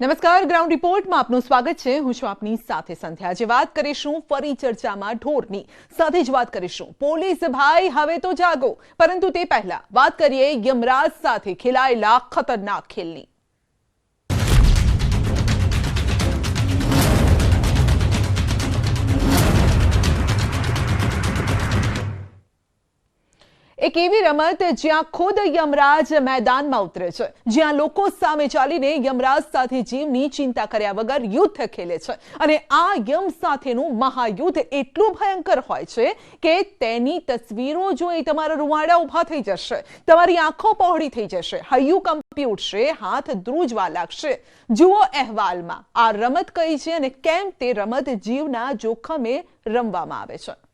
નમસ્કાર ગ્રાઉન્ડ રિપોર્ટમાં આપનું સ્વાગત છે. હું છું આપની સાથે સંધ્યા. આજે વાત કરીશું ફરી ચર્ચામાં ઢોરની. સાથે જ વાત કરીશું. પોલીસ ભાઈ, હવે તો જાગો. પરંતુ તે પહેલા વાત કરીએ યમરાજ સાથે ખેલાયેલા ખતરનાક ખેલની. એક એવી રમત જ્યાં ખુદ યમરાજ મેદાનમાં ઉતરે છે. જ્યાં લોકો સામે ચાલીને યમરાજ સાથે જીવની ચિંતા કર્યા વગર યુદ્ધ ખેલે છે. અને આ યમ સાથેનું મહાયુદ્ધ એટલું ભયંકર હોય છે કે તેની તસવીરો જોઈ તમારા રૂવાડા ઊભા થઈ જશે. તમારી આંખો પહોળી થઈ જશે. હૈયું કંપી ઉઠશે, હાથ ધ્રુજવા લાગશે. જુઓ અહેવાલમાં, આ રમત કઈ છે અને કેમ તે રમત જીવના જોખમે રમવામાં આવે છે.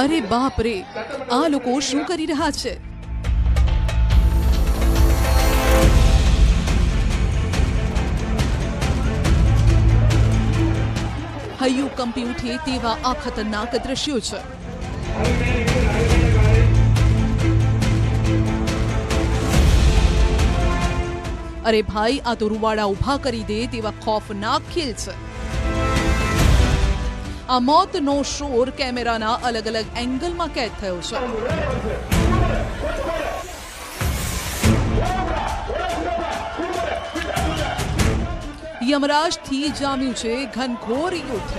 અરે બાપ રે, આ લોકો શું કરી રહ્યા છે? હૈયું કંપી ઉઠે તેવા આ ખતરનાક દ્રશ્યો છે. અરે ભાઈ, આ તો રૂવાડા ઊભા કરી દે તેવા ખોફનાક ખેલ છે. આ મોતનો શોર કેમેરાના અલગ અલગ એંગલમાં કેદ થયો છે યમરાજથી જામ્યું છે ઘનઘોર યુદ્ધ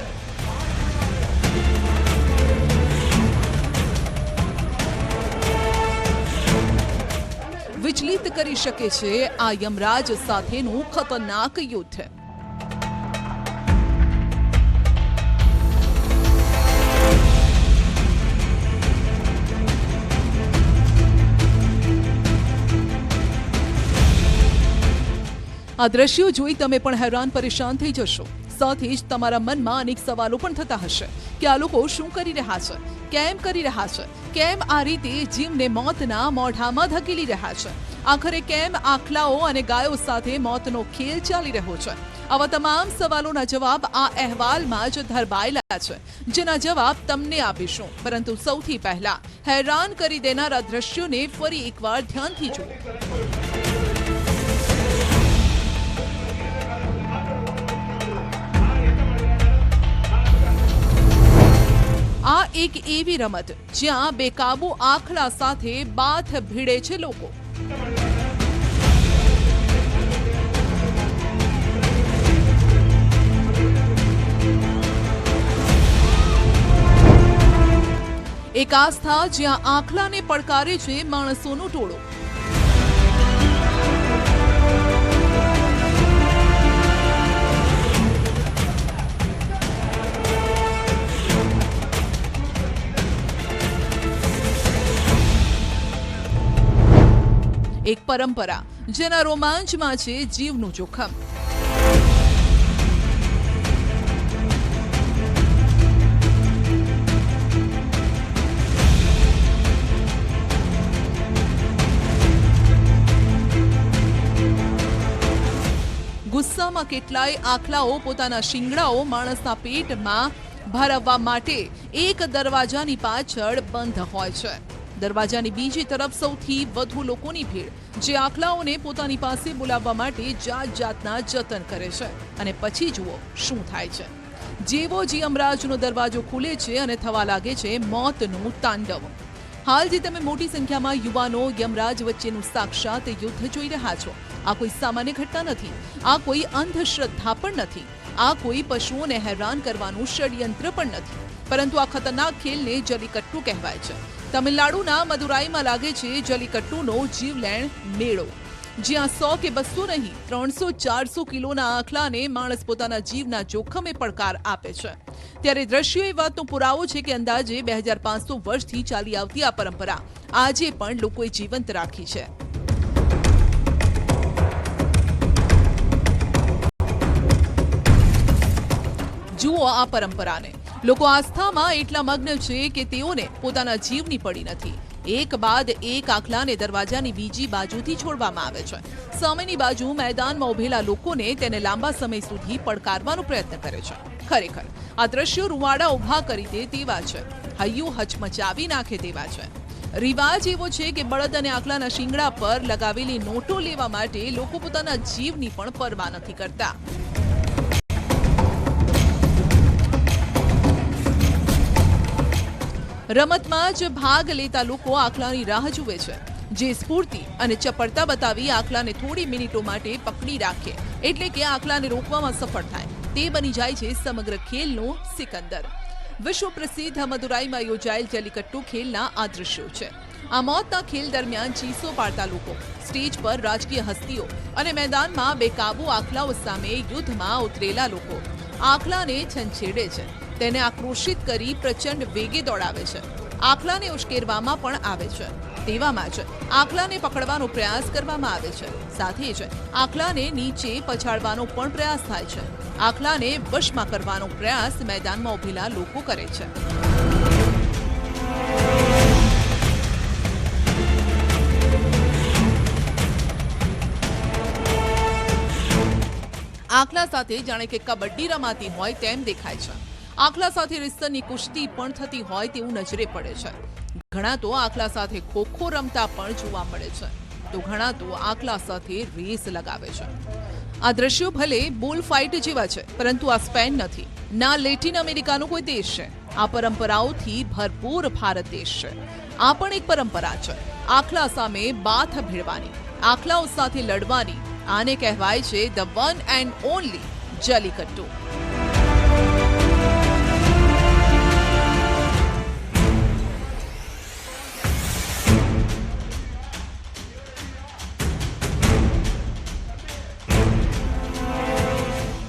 વિચલિત કરી શકે છે આ યમરાજ સાથેનું ખતરનાક યુદ્ધ આ દ્રશ્યો જોઈ તમે પણ હેરાન પરેશાન થઈ જશો. સાથે જ તમારા મનમાં અનેક સવાલો પણ થતા હશે. કે આ લોકો શું કરી રહ્યા છે? કેમ કરી રહ્યા છે? કેમ આ રીતે જીમને મોતના મોઢામાં ધકેલી રહ્યા છે? આખરે કેમ આખલાઓ અને ગાયો સાથે મોતનો ખેલ ચાલી રહ્યો છે? આવા તમામ સવાલોના જવાબ આ અહેવાલમાં જ ધરબાયેલા છે. જેના જવાબ તમને આપીશું. પરંતુ સૌથી પહેલા હેરાન કરી દેનારા દ્રશ્યોને ફરી એકવાર ધ્યાનથી જુઓ. આ એક એવી રમત જ્યાં બેકાબુ આખલા સાથે બાથ ભીડે છે લોકો. એક આસ્થા જ્યાં આખલાને પડકારે છે માણસોનો ટોળું. એક પરંપરા, જેના રોમાંચમાં છે જીવનું જોખમ. ગુસ્સામાં કેટલાય આખલાઓ પોતાના શિંગડાઓ માણસના પેટમાં ભરાવવા માટે એક દરવાજાની પાછળ બંધ હોય છે. દરવાજાની બીજી તરફ સૌથી વધુ લોકોની ભીડ, જે આખલાઓને પોતાની પાસે બોલાવવા માટે જાત જાતના જતન કરે છે. અને પછી જુઓ શું થાય છે. જેવો જ યમરાજનો દરવાજો ખુલે છે અને થવા લાગે છે મોતનું તાંડવ. હાલ જે તમે મોટી સંખ્યામાં યુવાનો યમરાજ વચ્ચેનું સાક્ષાત યુદ્ધ જોઈ રહ્યા છો, આ કોઈ સામાન્ય ઘટના નથી, આ કોઈ અંધશ્રદ્ધા પણ નથી, આ કોઈ પશુઓને હેરાન કરવાનું ષડયંત્ર પણ નથી. પરંતુ આ ખતરનાક ખેલને જલીકટ્ટુ કહેવાય છે. તમિલનાડુના મદુરાઈમાં લાગે છે જલીકટ્ટુનો જીવલેણ મેળો. જ્યાં સો કે બસો નહીં, ત્રણસો ચારસો કિલોના આખલાને માણસ પોતાના જીવના જોખમે પડકાર આપે છે. ત્યારે દ્રશ્યો એ વાતનો પુરાવો છે કે અંદાજે બે હજાર પાંચસો વર્ષથી ચાલી આવતી આ પરંપરા આજે પણ લોકોએ જીવંત રાખી છે. જુઓ આ પરંપરાને. લોકો આસ્થામાં એટલા મગ્ન છે કે તેઓને પોતાના જીવની પડી નથી. એક બાદ એક આખલાને દરવાજાની બીજી બાજુથી છોડવામાં આવે છે. સામેની બાજુ મેદાનમાં ઉભેલા લોકોને તેને લાંબા સમય સુધી પડકારવાનો પ્રયત્ન કરે છે. ખરેખર, આ દ્રશ્યો રૂવાડા ઊભા કરી દે તેવા છે. હૈયું હચમચાવી નાખે તેવા છે. રિવાજ એવો છે કે બળદ અને આખલાના શિંગડા પર લગાવેલી નોટો લેવા માટે લોકો પોતાના જીવની પણ પરવા નથી કરતા. રમતમાં જ ભાગ લેતા લોકો આખલાની રાહ જુએ છે. જે સ્ફૂર્તિ અને ચપળતા બતાવી આખલાને થોડી મિનિટો માટે પકડી રાખે, એટલે કે આખલાને રોકવામાં સફળ થાય. તે બની જાય છે સમગ્ર ખેલનો સિકંદર. વિશ્વ પ્રસિદ્ધ મદુરાઈમાં યોજાયેલ જલ્લીકટ્ટુ ખેલના આ દ્રશ્યો છે. આ મોતના ખેલ દરમિયાન ચીસો પાડતા લોકો, સ્ટેજ પર રાજકીય હસ્તીઓ અને મેદાનમાં બેકાબુ આખલાઓ સામે યુદ્ધમાં ઉતરેલા લોકો. આખલાને છંછેડે છે. તેને આક્રોશિત કરી પ્રચંડ વેગે દોડાવે છે. આખલાને ઉશ્કેરવામાં પણ આવે છે. તેવામાં જ આખલાને પકડવાનો પ્રયાસ કરવામાં આવે છે. સાથે જ આખલાને નીચે પછાડવાનો પણ પ્રયાસ થાય છે. આખલાને વશમાં કરવાનો પ્રયાસ મેદાનમાં ઉભેલા લોકો કરે છે. આખલા સાથે જાણે કે કબડ્ડી રમાતી હોય તેમ દેખાય છે. આખલા સાથે રિસ્તરની કુસ્તી પણ થતી હોય તેવું નજરે પડે છે. ઘણા તો આખલા સાથે ખોખો રમતા પણ જોવા મળે છે. તો ઘણા તો આખલા સાથે રેસ લગાવે છે. આ દ્રશ્યો ભલે બુલ ફાઇટ જેવા છે, પરંતુ આ સ્પેન નથી. ના લેટિન અમેરિકાનો કોઈ દેશ છે. આ પરંપરાઓથી ભરપૂર ભારત દેશ છે. આ પણ એક પરંપરા છે. આખલા સામે બાથ ભેળવાની, આખલાઓ સાથે લડવાની, આને કહેવાય છે the one and only Jallikattu.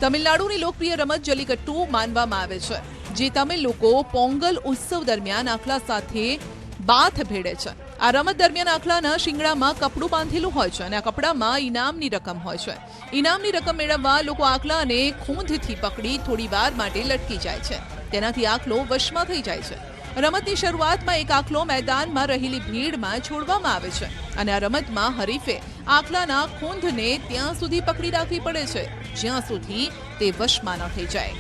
તમિલનાડુની લોકપ્રિય રમત જલીકટ્ટુ માનવામાં આવે છે, જે તમિલ લોકો પોંગલ ઉત્સવ દરમિયાન આખલા સાથે બાથ ભેડે છે. આ રમત દરમિયાન આખલાના શિંગડામાં કપડું બાંધેલું હોય છે અને આ કપડામાં ઇનામની રકમ હોય છે. ઇનામની રકમ મેળવવા લોકો આખલાને ખૂંધથી પકડી થોડી વાર માટે લટકી જાય છે. તેનાથી આખલો વશમાં થઈ જાય છે. રમતની શરૂઆતમાં એક આખલો મેદાનમાં રહેલી ભીડમાં છોડવામાં આવે છે અને આ રમતમાં હરીફે આખલાના ખૂંધને ત્યાં સુધી પકડી રાખવી પડે છે. જ્યાં સુધી તે વશમાં ન થઈ જાય.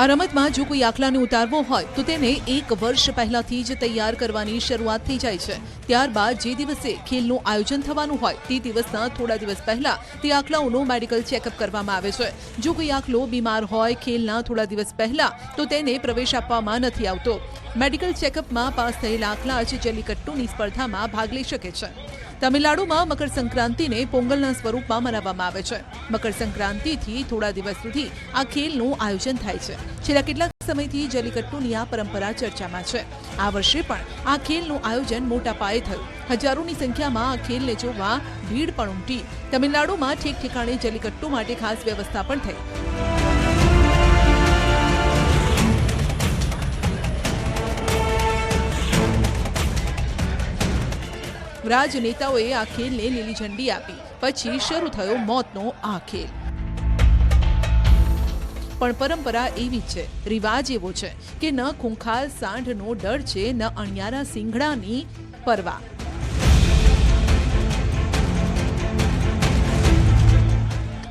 આ રમતમાં જો કોઈ આખલાને ઉતારવો હોય, તો તેને એક વર્ષ પહેલાથી જ તૈયાર કરવાની શરૂઆત થઈ જાય છે. ત્યારબાદ જે દિવસે ખેલનું આયોજન થવાનું હોય, તે દિવસના થોડા દિવસ પહેલા તે આખલાઓનું મેડિકલ ચેકઅપ કરવામાં આવે છે. જો કોઈ આખલો બીમાર હોય, ખેલના થોડા દિવસ પહેલા, તો તેને પ્રવેશ આપવામાં નથી આવતો. મેડિકલ ચેકઅપમાં પાસ થયેલા આખલા જ જલ્લીકટ્ટુની સ્પર્ધામાં ભાગ લઈ શકે છે. તમિલનાડુમાં મકર સંક્રાંતિને પોંગલના સ્વરૂપમાં મનાવવામાં આવે છે. મકર સંક્રાંતિથી થોડા દિવસ સુધી આ ખેલનું આયોજન થાય છે. છેલ્લા કેટલાક સમયથી જલ્લિકટ્ટુની આ પરંપરા ચર્ચામાં છે. આ વર્ષે પણ આ ખેલનું આયોજન મોટા પાયે થયું. હજારોની સંખ્યામાં આ ખેલને જોવા ભીડ પણ ઉમટી. તમિલનાડુમાં ઠેક ઠેકાણે જલ્લિકટ્ટુ માટે ખાસ વ્યવસ્થા પણ થઈ. રાજનેતાઓએ આ ખેલને લીલી ઝંડી આપી. પછી શરૂ થયો મોતનો આ ખેલ. પણ પરંપરા એવી છે. રિવાજ એવો છે કે ન ખૂંખાર સાંઢનો ડર છે, ન અણિયારા સિંગડાની પરવા.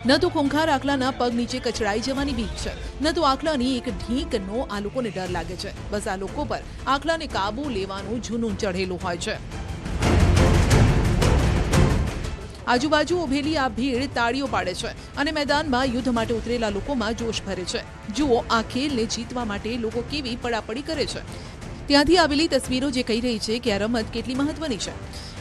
ન તો ખૂંખાર આકલાના પગ નીચે કચડાઈ જવાની બીક છે. ન તો આકલાની એક ઢીંકનો આ લોકોને ડર લાગે છે. બસ આ લોકો પર આકલાને કાબુ લેવાનું જૂનું ચઢેલું હોય છે. આજુબાજુ ઉભેલી આ ભીડ તાળીઓ પાડે છે અને મેદાનમાં યુદ્ધ માટે ઉતરેલા લોકોમાં જોશ ભરે છે. જુઓ આ ખેલને જીતવા માટે લોકો કેવી પડાપડી કરે છે. ત્યાંથી આવેલી તસવીરો જે કહી રહી છે કે આ રમત કેટલી મહત્વની છે.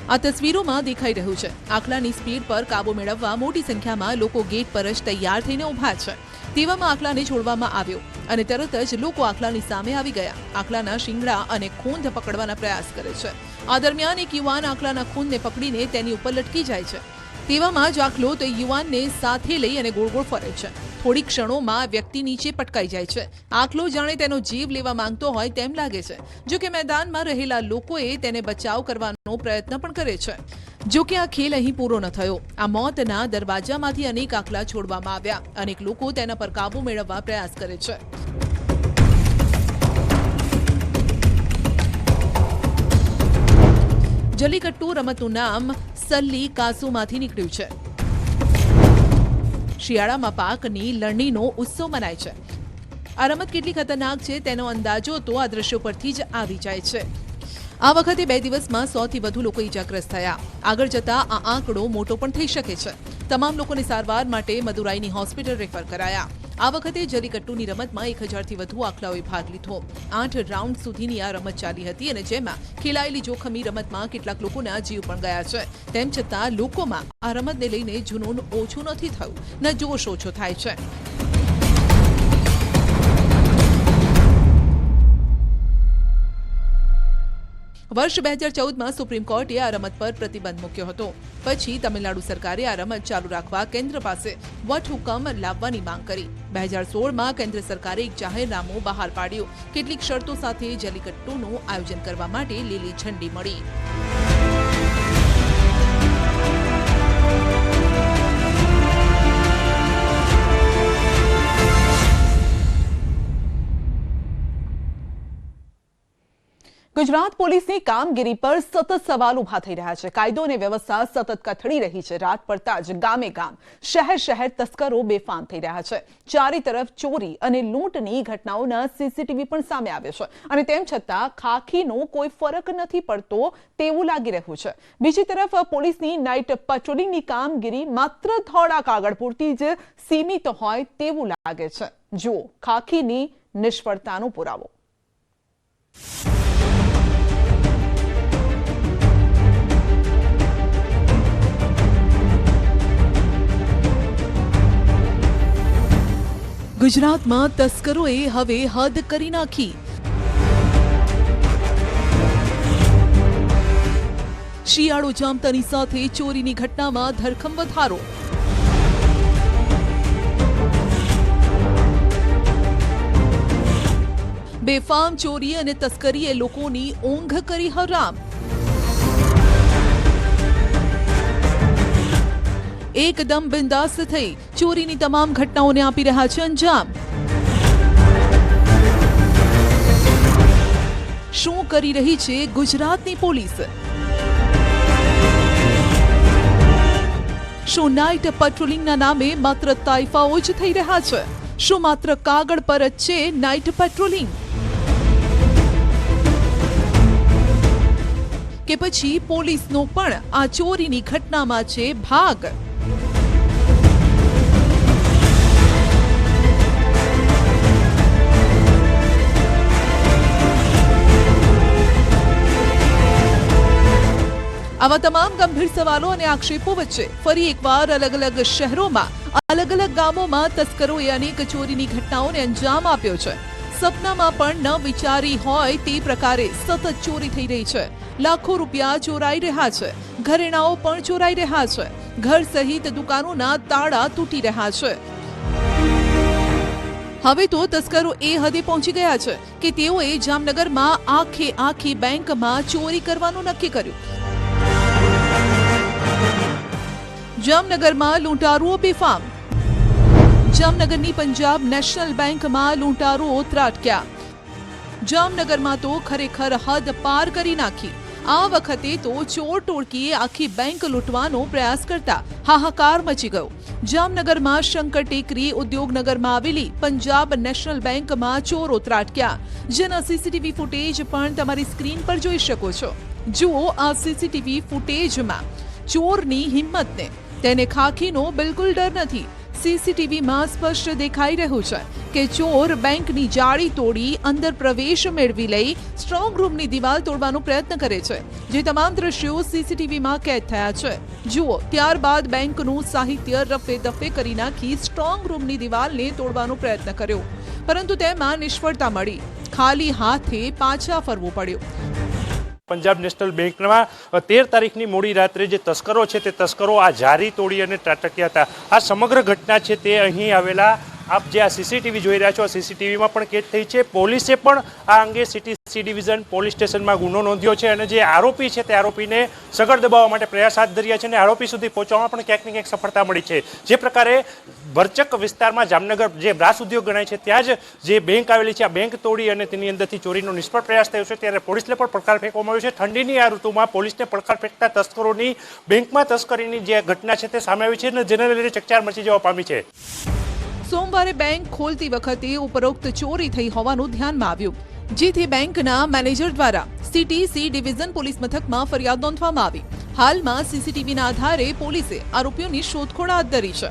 આ તસવીરોમાં દેખાઈ રહ્યું છે, આખલાની સ્પીડ પર કાબુ મેળવવા મોટી સંખ્યામાં લોકો ગેટ પર જ તૈયાર થઈને ઊભા છે. તેવામાં આખલાને છોડવામાં આવ્યો અને તરત જ લોકો આખલાની સામે આવી ગયા. આખલાના શિંગડા અને ખૂંધ પકડવાના પ્રયાસ કરે છે. આ દરમિયાન એક યુવાન આખલાના ખૂંદને પકડીને તેની ઉપર લટકી જાય છે. તેવામાં જ આખલો તે યુવાનને સાથે લઈ અને ગોળ ગોળ ફરે છે. થોડી ક્ષણોમાં વ્યક્તિ નીચે પટકાઈ જાય છે. આખલો જાણે તેનો જીવ લેવા માંગતો હોય તેમ લાગે છે. જો કે મેદાનમાં રહેલા લોકોએ તેને બચાવ કરવાનો પ્રયત્ન પણ કરે છે. જો કે આ ખેલ અહીં પૂરો ન થયો. આ મોતના દરવાજામાંથી અનેક આખલા છોડવામાં આવ્યા. અનેક લોકો તેના પર કાબુ મેળવવા પ્રયાસ કરે છે. જલ્લીકટ્ટુ રમતનું નામ સલ્લી કાસુમાંથી નીકળ્યું છે. શિયાળામાં પાકની લણણીનો ઉત્સવ મનાય છે. આ રમત કેટલી ખતરનાક છે તેનો અંદાજો તો આ દ્રશ્યો પરથી જ આવી જાય છે. આ વખતે બે દિવસમાં સોથી વધુ લોકો ઈજાગ્રસ્ત થયા. આગળ જતા આ આંકડો મોટો પણ થઈ શકે છે. તમામ લોકોને સારવાર માટે મદુરાઈની હોસ્પિટલ રેફર કરાયા. આ વખતે જરીકટ્ટુની રમતમાં એક હજારથી વધુ આખલાઓએ ભાગ લીધો. આઠ રાઉન્ડ સુધીની આ રમત ચાલી હતી અને જેમાં ખેલાયેલી જોખમી રમતમાં કેટલાક લોકોના જીવ પણ ગયા છે. તેમ છતાં લોકોમાં આ રમતને લઈને જુનૂન ઓછું નથી થયું, ન જોશ ઓછો થાય છે. વર્ષ બે હજાર ચૌદમાં સુપ્રીમ કોર્ટે આ રમત પર પ્રતિબંધ મૂક્યો હતો. પછી તમિલનાડુ સરકારે આ રમત ચાલુ રાખવા કેન્દ્ર પાસે વટહુકમ લાવવાની માંગ કરી. બે હજાર સોળમાં કેન્દ્ર સરકારે એક જાહેરનામું બહાર પાડ્યું. કેટલીક શરતો સાથે જલીકટ્ટુનું આયોજન કરવા માટે લીલી ઝંડી મળી. ગુજરાત પોલીસની કામગીરી પર સતત સવાલ ઊભા થઈ રહ્યા છે. કાયદો અને વ્યવસ્થા સતત કથળી રહી છે. રાત પડતા જ ગામે ગામ, શહેર શહેર તસ્કરો બેફામ થઈ રહ્યા છે. ચારે તરફ ચોરી અને લૂંટની ઘટનાઓના સીસીટીવી પણ સામે આવે છે. અને તેમ છતાં ખાખીનો કોઈ ફરક નથી પડતો તેવું લાગી રહ્યું છે. બીજી તરફ પોલીસની નાઇટ પેટ્રોલિંગની કામગીરી માત્ર થોડા કાગળ પૂરતી જ સીમિત હોય તેવું લાગે છે. જુઓ ખાખીની નિષ્ફળતાનો પુરાવો. ગુજરાતમાં તસ્કરોએ હવે હદ કરી નાખી. શિયાળો જામતાની સાથે ચોરીની ઘટનામાં ધરખમ વધારો. બેફામ ચોરી અને તસ્કરીએ લોકોની ઊંઘ કરી હરામ. એકદમ બિંદાસ્ત થઈ ચોરીની તમામ ઘટનાઓને આપી રહ્યા છે અંજામ. શું કરી રહી છે ગુજરાતની પોલીસ? શું નાઇટ પેટ્રોલિંગના નામે માત્ર તાઇફાઓ જ થઈ રહ્યા છે? શું માત્ર કાગળ પર જ છે નાઇટ પેટ્રોલિંગ? કે પછી પોલીસનો પણ આ ચોરીની ઘટનામાં છે ભાગ? આવા તમામ ગંભીર સવાલો અને આક્ષેપો વચ્ચે ફરી એકવાર અલગ અલગ શહેરોમાં અલગ અલગ ગામોમાં તસ્કરોએ અનેક ચોરીની ઘટનાઓને અંજામ આપ્યો છે. સપનામાં પણ ન વિચારી હોય તે પ્રકારે સતત ચોરી થઈ રહી છે. લાખો રૂપિયા ચોરાઈ રહ્યા છે. ઘરેણાઓ પણ ચોરાઈ રહ્યા છે. ઘર સહિત દુકાનોના તાળા તૂટી રહ્યા છે. હવે તો તસ્કરો એ હદે પહોંચી ગયા છે કે તેઓએ જામનગરમાં આખે આખી બેંકમાં ચોરી કરવાનું નક્કી કર્યું. જામનગરમાં લૂંટારુઓ બેફામ. જામનગરની પંજાબ નેશનલ બેંકમાં લૂંટારુઓ ત્રાટક્યા. જામનગરમાં તો ખરેખર હદ પાર કરી નાખી. આ વખતે તો ચોર ટોળકીએ આખી બેંક લૂંટવાનો પ્રયાસ કરતા હાહાકાર મચી ગયો. જામનગરમાં શંકર ટેકરી ઉદ્યોગનગરમાં આવેલી પંજાબ નેશનલ બેંકમાં ચોરો ત્રાટક્યા. જેના સીસીટીવી ફૂટેજ પણ તમારી સ્ક્રીન પર જોઈ શકો છો. જુઓ આ સીસીટીવી ફૂટેજમાં ચોરની હિંમતને. તેને ખાખીનો બિલકુલ ડર નથી. સીસીટીવીમાં સ્પષ્ટ દેખાઈ રહ્યું છે કે ચોર બેંકની જાળી તોડી અંદર પ્રવેશ મેળવી લઈ સ્ટ્રોંગ રૂમની દિવાલ તોડવાનો પ્રયત્ન કરે છે. જે તમામ દ્રશ્યો સીસીટીવીમાં કેદ થયા છે. જુઓ, ત્યારબાદ બેંકનું સાહિત્ય રફે દફે કરી નાખી સ્ટ્રોંગ રૂમની દિવાલને તોડવાનો પ્રયત્ન કર્યો. પરંતુ તેમાં નિષ્ફળતા મળી. ખાલી હાથે પાછા ફરવું પડ્યું. પંજાબ નેશનલ બેંકમાં તેર તારીખની મોડી રાત્રે જે તસ્કરો છે તે તસ્કરો આ જારી તોડી અને ત્રાટક્યા હતા. આ સમગ્ર ઘટના છે તે અહીં આવેલા આપ જે આ સીસીટીવી જોઈ રહ્યા છો, આ સીસીટીવીમાં પણ કેદ થઈ છે. પોલીસે પણ આ અંગે સિટી સી ડિવિઝન પોલીસ સ્ટેશનમાં ગુનો નોંધ્યો છે અને જે આરોપી છે તે આરોપીને સગડ દબાવવા માટે પ્રયાસ હાથ ધર્યા છે અને આરોપી સુધી પહોંચવામાં પણ ક્યાંક ને ક્યાંક સફળતા મળી છે. જે પ્રકારે ભરચક વિસ્તારમાં જામનગર જે બ્રાસ ઉદ્યોગ ગણાય છે, ત્યાં જ જે બેંક આવેલી છે, આ બેંક તોડી અને તેની અંદરથી ચોરીનો નિષ્ફળ પ્રયાસ થયો છે. ત્યારે પોલીસને પણ પડકાર ફેંકવામાં આવ્યો છે. ઠંડીની આ ઋતુમાં પોલીસને પડકાર ફેંકતા તસ્કરોની બેંકમાં તસ્કરીની જે ઘટના છે તે સામે આવી છે અને જેને લઈને ચકચાર મચી જવા પામી છે. સોમવારે બેંક ખોલતી વખતે ઉપરોક્ત ચોરી થઈ હોવાનું ધ્યાનમાં આવ્યું. જેથી બેંકના મેનેજર દ્વારા સિટી સી ડિવિઝન પોલીસ મથકમાં ફરિયાદ નોંધવામાં આવી. હાલમાં સીસીટીવીના આધારે પોલીસે આરોપીઓની શોધખોળ હાથ ધરી છે.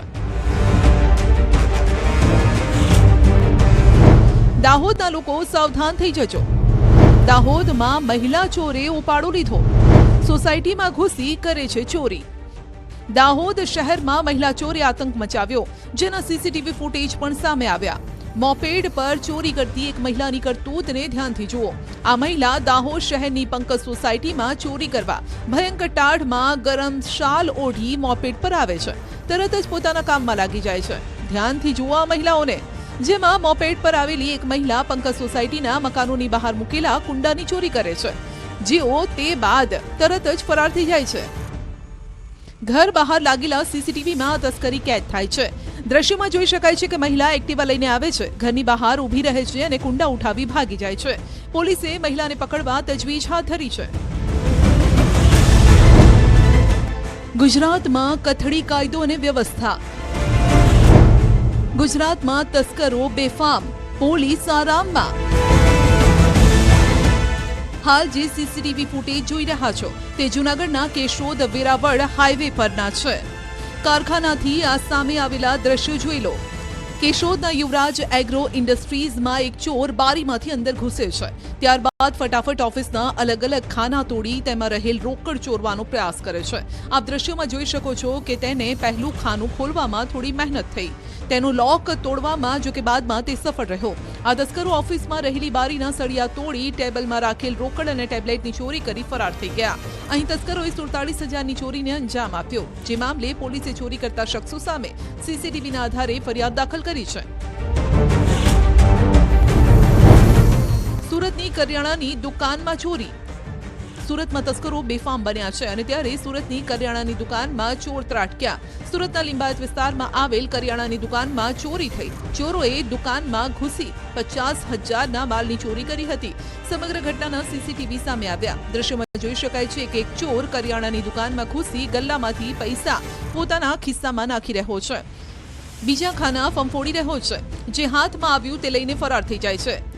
દાહોદના લોકો સાવધાન થઈ જજો. દાહોદમાં મહિલા ચોરે ઉપાડો લીધો. સોસાયટીમાં ઘૂસી કરે છે ચોરી. દાહોદ શહેરમાં મહિલા ચોરે આતંક મચાવ્યો, જેના સીસીટીવી ફૂટેજ પણ સામે આવ્યા. મોપેડ પર ચોરી કરતી એક મહિલાની કરતૂતને ધ્યાનથી જુઓ. આ મહિલા દાહોદ શહેરની પંકજ સોસાયટીમાં ચોરી કરવા, ભયંકર ટાઢમાં ગરમ શાલ ઓઢી મોપેડ પર આવે છે. તરત જ પોતાના કામમાં લાગી જાય છે. ધ્યાનથી જુઓ આ મહિલાઓને. જેમાં મોપેડ પર આવેલી એક મહિલા પંકજ સોસાયટીના મકાનોની બહાર મૂકેલા કુંડાની ચોરી કરે છે. જેઓ તે બાદ તરત જ ફરાર થઈ જાય છે. ઘર બહાર લાગેલા સીસીટીવીમાં તસ્કરી કેદ થાય છે. દ્રશ્યમાં જોઈ શકાય છે કે મહિલા એક્ટિવા લઈને આવે છે. ઘરની બહાર ઊભી રહે છે અને કુંડા ઉઠાવી ભાગી જાય છે. પોલીસે મહિલાને પકડવા તજવીજ હાથ ધરી છે. ગુજરાતમાં કથળી કાયદો અને વ્યવસ્થા. ગુજરાતમાં તસ્કરો બેફામ. પોલીસ આરામમાં. હાલ જે સીસીટીવી ફૂટેજ જોઈ રહ્યા છો, તે જૂનાગઢના કેશોદ વેરાવળ હાઈવે પરના છે. કારખાનાથી આ સામે આવેલા દ્રશ્યો જોઈ લો. કેશોદના યુવરાજ એગ્રો ઇન્ડસ્ટ્રીઝમાં એક ચોર બારીમાંથી અંદર ઘૂસે છે. ત્યારબાદ ફટાફટ ઓફિસના અલગ અલગ ખાના તોડી તેમાં રહેલ રોકડ ચોરવાનો પ્રયાસ કરે છે. આપ દ્રશ્યોમાં જોઈ શકો છો કે તેને પહેલું ખાનું ખોલવામાં થોડી મહેનત થઈ. તેનું લોક તોડવામાં જો કે બાદમાં તે સફળ રહ્યો. આ તસ્કરો ઓફિસમાં રહેલી બારીના સળિયા તોડી ટેબલમાં રાખેલ રોકડ અને ટેબ્લેટની ચોરી કરી ફરાર થઈ ગયા. અહીં તસ્કરોએ સુડતાલીસ હજારની ચોરીને અંજામ આપ્યો. જે મામલે પોલીસે ચોરી કરતા શખ્સો સામે સીસીટીવીના આધારે ફરિયાદ દાખલ કરી છે. સુરતની કરિયાણાની દુકાનમાં ચોરી. સુરતમાં તસ્કરો બેફામ બન્યા છે અને ત્યારે સુરતની કરિયાણાની દુકાનમાં ચોર ત્રાટક્યા. સુરતના લિંબાયત વિસ્તારમાં આવેલ કરિયાણાની દુકાનમાં ચોરી થઈ. ચોરોએ દુકાનમાં ઘૂસી પચાસ હજારના માલની ચોરી કરી હતી. સમગ્ર ઘટનાના સીસીટીવી સામે આવ્યા. દ્રશ્યમાં જોઈ શકાય છે કે એક ચોર કરિયાણાની દુકાનમાં ઘૂસી ગલ્લામાંથી પૈસા પોતાના ખિસ્સામાં નાખી રહ્યો છે. બીજા ખાના ફંફોડી રહ્યો છે. જે હાથમાં આવ્યું તે લઈને ફરાર થઈ જાય છે.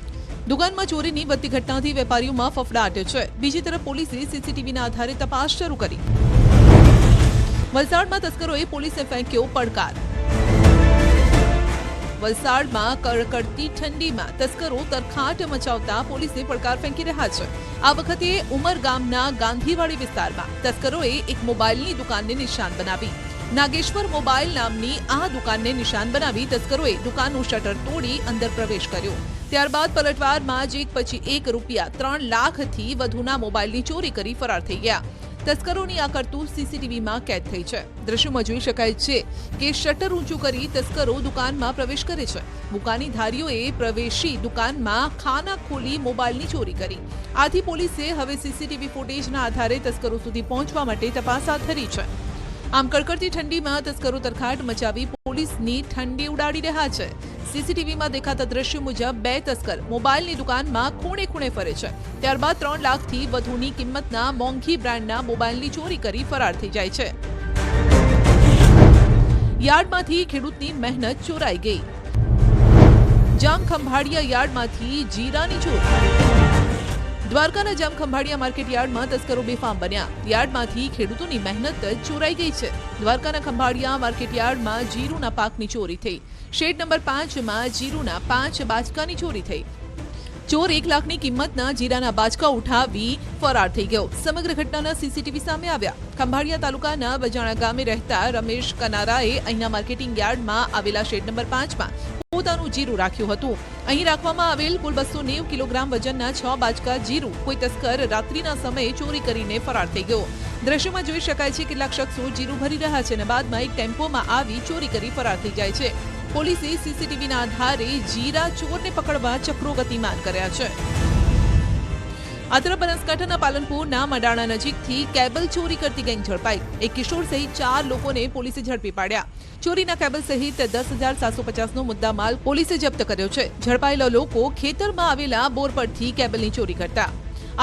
દુકાનમાં ચોરીની વધતી ઘટનાથી વેપારીઓમાં ફફડાટ છે. બીજી તરફ પોલીસે સીસીટીવીના આધારે તપાસ શરૂ કરી. વલસાડમાં તસ્કરોએ પોલીસે ફેંક્યો પડકાર. વલસાડમાં કડકડતી ઠંડીમાં તસ્કરો તરખાટ મચાવતા પોલીસે પડકાર ફેંકી રહ્યા છે. આ વખતે ઉમર ગામના ગાંધીવાડી વિસ્તારમાં તસ્કરોએ એક મોબાઈલની દુકાનને નિશાન બનાવી. નાગેશ્વર મોબાઈલ નામની આ દુકાનને નિશાન બનાવી તસ્કરોએ દુકાનનું શટર તોડી અંદર પ્રવેશ કર્યો. ત્યારબાદ પલટવારમાં જ એક પછી એક રૂપિયા ત્રણ લાખથી વધુના મોબાઈલની ચોરી કરી ફરાર થઈ ગયા. તસ્કરોની આ કરતું સીસીટીવીમાં કેદ થઈ છે. દ્રશ્યમાં જોઈ શકાય છે કે શટર ઊંચું કરી તસ્કરો દુકાનમાં પ્રવેશ કરે છે. દુકાનીધારીઓએ પ્રવેશી દુકાનમાં ખાના ખોલી મોબાઈલની ચોરી કરી. આથી પોલીસે હવે સીસીટીવી ફૂટેજના આધારે તસ્કરો સુધી પહોંચવા માટે તપાસ હાથ ધરી છે. આમ કડકડતી ઠંડીમાં તસ્કરો તરખાટ મચાવી પોલીસની ઠંડી ઉડાડી રહ્યા છે. સીસીટીવીમાં દેખાતા દ્રશ્યો મુજબ બે તસ્કર મોબાઈલની દુકાનમાં ખૂણે ખૂણે ફરે છે. ત્યારબાદ ત્રણ લાખથી વધુની કિંમતના મોંઘી બ્રાન્ડના મોબાઈલની ચોરી કરી ફરાર થઈ જાય છે. યાર્ડમાંથી ખેડૂતની મહેનત ચોરાઈ ગઈ. જામખંભાળિયા યાર્ડમાંથી જીરાની ચોરી. દ્વારકાના જામખંભાળિયા માર્કેટ યાર્ડમાં તસ્કરો બેફામ બન્યા. યાર્ડમાંથી ખેડૂતોની મહેનત જ ચોરાઈ ગઈ છે. દ્વારકાના ખંભાળિયા માર્કેટ યાર્ડમાં જીરુના પાકની ચોરી થઈ. શેડ નંબર પાંચમાં જીરુના પાંચ બાચકાની ચોરી થઈ. ચોર એક લાખની કિંમતના જીરાના બાચકા ઉઠાવી ફરાર થઈ ગયો. સમગ્ર ઘટનાના સીસીટીવી સામે આવ્યા. ખંભાળિયા તાલુકાના બજાણા ગામે રહેતા રમેશ કનારાએ અહીંના માર્કેટિંગ યાર્ડમાં આવેલા શેડ નંબર પાંચમાં પોતાનું જીરું રાખ્યું હતું. અહીં રાખવામાં આવેલ કુલ બસો નેવું કિલોગ્રામ વજનના છ બાચકા જીરું, કોઈ તસ્કર રાત્રિના સમયે ચોરી કરીને ફરાર થઈ ગયો. દ્રશ્યમાં જોઈ શકાય છે કેટલાક શખ્સો જીરું ભરી રહ્યા છે અને બાદમાં એક ટેમ્પોમાં આવી ચોરી કરી ફરાર થઈ જાય છે. પોલીસે સીસીટીવીના આધારે જીરા ચોરને પકડવા ચક્રો ગતિમાન કર્યા છે. આ તરફ બનાસકાંઠાના પાલનપુરના મડાણા નજીકથી કેબલ ચોરી કરતી ગેંગ ઝડપાઈ. એક કિશોર સહિત ચાર લોકોને પોલીસે ઝડપી પાડ્યા. ચોરીના કેબલ સહિત દસ હજાર સાતસો પચાસનો મુદ્દામાલ પોલીસે જપ્ત કર્યો છે. ઝડપાયેલા લોકો ખેતરમાં આવેલા બોર પરથી કેબલની ચોરી કરતા.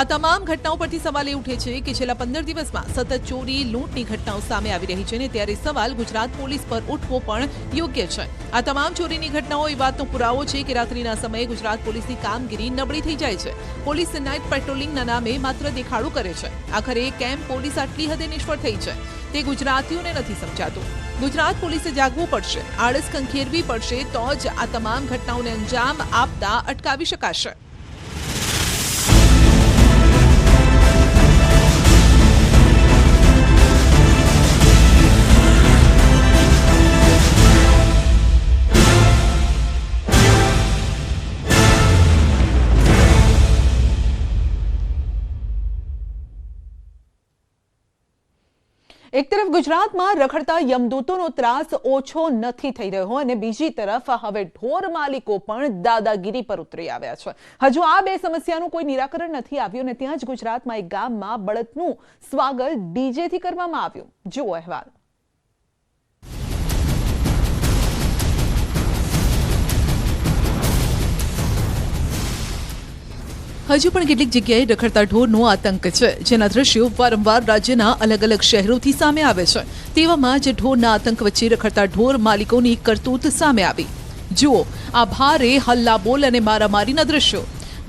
આ તમામ ઘટનાઓ પરથી સવાલ એ ઉઠે છે કે છેલ્લા પંદર દિવસમાં સતત ચોરી, લૂંટની ઘટનાઓ સામે આવી રહી છે ને ત્યારે સવાલ ગુજરાત પોલીસ પર ઉઠવો પણ યોગ્ય છે. આ તમામ ચોરીની ઘટનાઓ એ વાતનો પુરાવો છે કે રાત્રિના સમયે ગુજરાત પોલીસની કામગીરી નબળી થઈ જાય છે. પોલીસ નાઇટ પેટ્રોલિંગના નામે માત્ર દેખાડું કરે છે. આખરે કેમ પોલીસ આટલી હદે નિષ્ફળ થઈ છે? તે ગુજરાતીઓને નથી સમજાતું. ગુજરાત પોલીસે જાગવું પડશે, આળસ ખંખેરવી પડશે તો જ આ તમામ ઘટનાઓને અંજામ આપતા અટકાવી શકાશે. એક તરફ ગુજરાતમાં રખડતા યમદૂતોનો ત્રાસ ઓછો નથી થઈ રહ્યો અને બીજી તરફ હવે ઢોર માલિકો પણ દાદાગીરી પર ઉતરી આવ્યા છે. હજુ આ બે સમસ્યાનું કોઈ નિરાકરણ નથી આવ્યું અને ત્યાં જ ગુજરાતમાં એક ગામમાં બળદનું સ્વાગત ડીજેથી કરવામાં આવ્યું. જુઓ અહેવાલ. હજુ પણ કેટલીક જગ્યાએ રખડતા ઢોરનો આતંક છે. જેના દ્રશ્યો વારંવાર રાજ્યના અલગ અલગ શહેરોથી સામે આવે છે. તેવામાં જ ઢોરના આતંક વચ્ચે રખડતા ઢોર માલિકોની કરતૂત સામે આવી. જુઓ, આ ભારે હલ્લાબોલ અને મારામારીના દ્રશ્યો.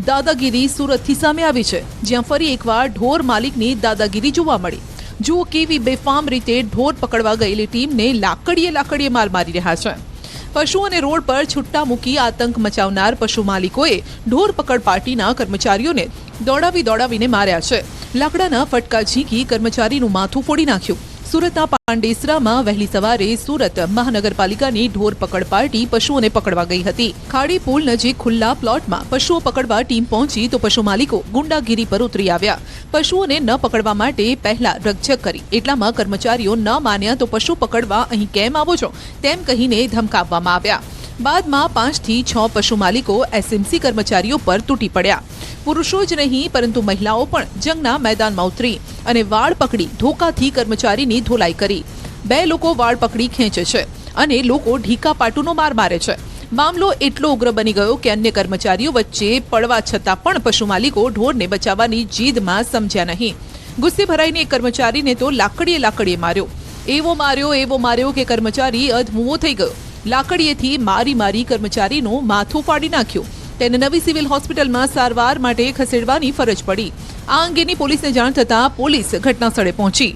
દાદાગીરી સુરતથી સામે આવી છે. જ્યાં ફરી એકવાર ઢોર માલિકની દાદાગીરી જોવા મળી. જુઓ કેવી બેફામ રીતે ઢોર પકડવા ગયેલી ટીમને લાકડીએ લાકડીએ માર મારી રહ્યા છે. પશુઓને રોડ પર છુટ્ટા મૂકી આતંક મચાવનાર પશુ માલિકોએ ઢોર પકડ પાર્ટીના કર્મચારીઓને દોડાવી દોડાવીને માર્યા છે. લાકડાના ફટકા ઝીંકી કર્મચારીનું માથું ફોડી નાખ્યું. સુરતના પાંડેસરામાં વહેલી સવારે સુરત મહાનગરપાલિકાની ઢોર પકડ પાર્ટી પશુઓને પકડવા ગઈ હતી. ખાડી પુલ નજીક ખુલ્લા પ્લોટમાં પશુઓ પકડવા ટીમ પહોંચી તો પશુ માલિકો ગુંડાગીરી પર ઉતરી આવ્યા. પશુઓને ન પકડવા માટે પહેલા રક્ષક કરી. એટલામાં કર્મચારીઓ ન માન્યા તો પશુ પકડવા અહીં કેમ આવો છો? તેમ કહીને ધમકાવવામાં આવ્યા. બાદમાં પાંચથી છ પશુ માલિકો એસએમસી કર્મચારીઓ પર તૂટી પડ્યા. પુરુષો જ નહીં, પરંતુ મહિલાઓ પણ જંગના મેદાનમાં ઉતરી અને વાળ પકડી ધોકાથી કર્મચારીની ધોલાઈ કરી. બે લોકો વાળ પકડી ખેંચે છે અને લોકો ઢીકા પાટુનો માર મારે છે. મામલો એટલો ઉગ્ર બની ગયો કે અન્ય કર્મચારીઓ વચ્ચે પડવા છતાં પણ પશુ માલિકો ઢોરને બચાવવાની જીદમાં સમજ્યા નહીં. ગુસ્સે ભરાઈને એક કર્મચારીને તો લાકડીએ લાકડીએ માર્યો. એવો માર્યો એવો માર્યો કે કર્મચારી અધમુવો થઈ ગયો. લાકડીએથી મારી મારી કર્મચારીનું માથું ફાડી નાખ્યું. તેને નવી સિવિલ હોસ્પિટલમાં સારવાર માટે ખસેડવાની ફરજ પડી. આ અંગેની પોલીસને જાણ થતાં પોલીસ ઘટના સ્થળે પહોંચી.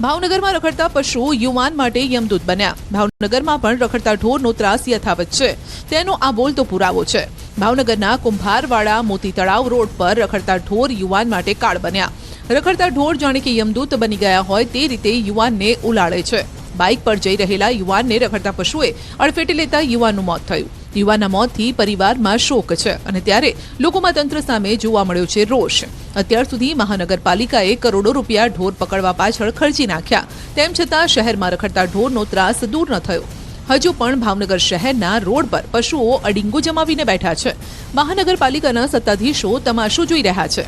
ભાવનગરમાં રખડતા પશુ યુવાન માટે યમદૂત બન્યા. ભાવનગરમાં પણ રખડતા ઢોરનો ત્રાસ યથાવત છે. તેનો આ બોલતો પુરાવો છે. ભાવનગરના કુંભારવાડા મોતી તળાવ રોડ પર રખડતા ઢોર યુવાન માટે કાળ બન્યા. રખડતા ઢોર જાણે કે યમદૂત બની ગયા હોય તે રીતે યુવાનને ઉલાળે છે. બાઇક પર જઈ રહેલા યુવાનને રખડતા પશુએ અડફેટે લેતા યુવાનનું મોત થયું. યુવાનના મોતથી પરિવારમાં શોક છે અને ત્યારે લોકોમાં તંત્ર સામે જોવા મળ્યો છે રોષ. અત્યાર સુધી મહાનગરપાલિકાએ કરોડો રૂપિયા ઢોર પકડવા પાછળ ખર્ચી નાખ્યા. તેમ છતાં શહેરમાં રખડતા ઢોરનો ત્રાસ દૂર ન થયો. હજુ પણ ભાવનગર શહેરના રોડ પર પશુઓ અડીંગો જમાવીને બેઠા છે. મહાનગરપાલિકાના સત્તાધીશો તમાશો જોઈ રહ્યા છે.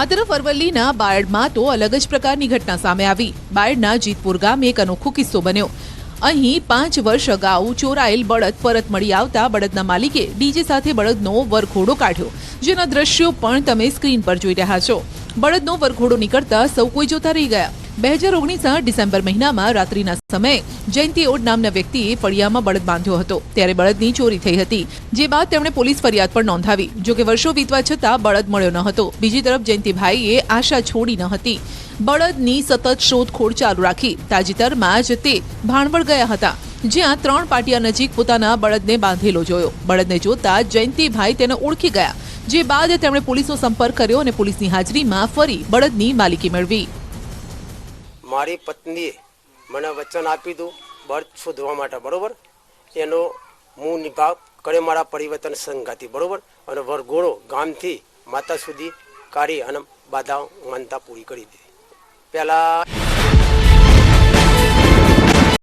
આ તરફ અરવલ્લીના બાયડમાં તો અલગ જ પ્રકારની ઘટના સામે આવી. બાયડના જીતપુર ગામે એક અનોખો કિસ્સો બન્યો. અહીં પાંચ વર્ષ અગાઉ ચોરાયેલ બળદ પરત મળી આવતા બળદના માલિકે ડીજે સાથે બળદનો વરઘોડો કાઢ્યો. જેના દ્રશ્યો પણ તમે સ્ક્રીન પર જોઈ રહ્યા છો. બળદનો વરઘોડો નીકળતા સૌ કોઈ જોતા રહી ગયા. બે હજાર ઓગણીસના ડિસેમ્બર મહિનામાં રાત્રિના સમયે જયંતિ ઓડ નામના વ્યક્તિએ ફળિયામાં બળદ બાંધ્યો હતો. ત્યારે બળદની ચોરી થઈ હતી, જે બાદ તેમણે પોલીસ ફરિયાદ પણ નોંધાવી. જોકે વર્ષો વીતવા છતાં બળદ મળ્યો ન હતો. બીજી તરફ જયંતિભાઈએ આશા છોડી ન હતી. બળદની સતત શોધખોળ ચાલુ રાખી. તાજેતરમાં જ તે ભાણવડ ગયા હતા, જ્યાં ત્રણ પાટિયા નજીક પોતાના બળદને બાંધેલો જોયો. બળદને જોતા જયંતિભાઈ તેને ઓળખી ગયા, જે બાદ તેમણે પોલીસનો સંપર્ક કર્યો અને પોલીસની હાજરીમાં ફરી બળદની માલિકી મેળવી. મારી પત્નીએ મને વચન આપી દઉં, બર્થ શોધવા માટે, બરાબર? એનો હું નિભાવ કરે મારા પરિવર્તન સંઘાતી બરાબર? અને વરઘોડો ગામથી માતા સુધી કાઢી અને બાધા માનતા પૂરી કરી દીધી પહેલાં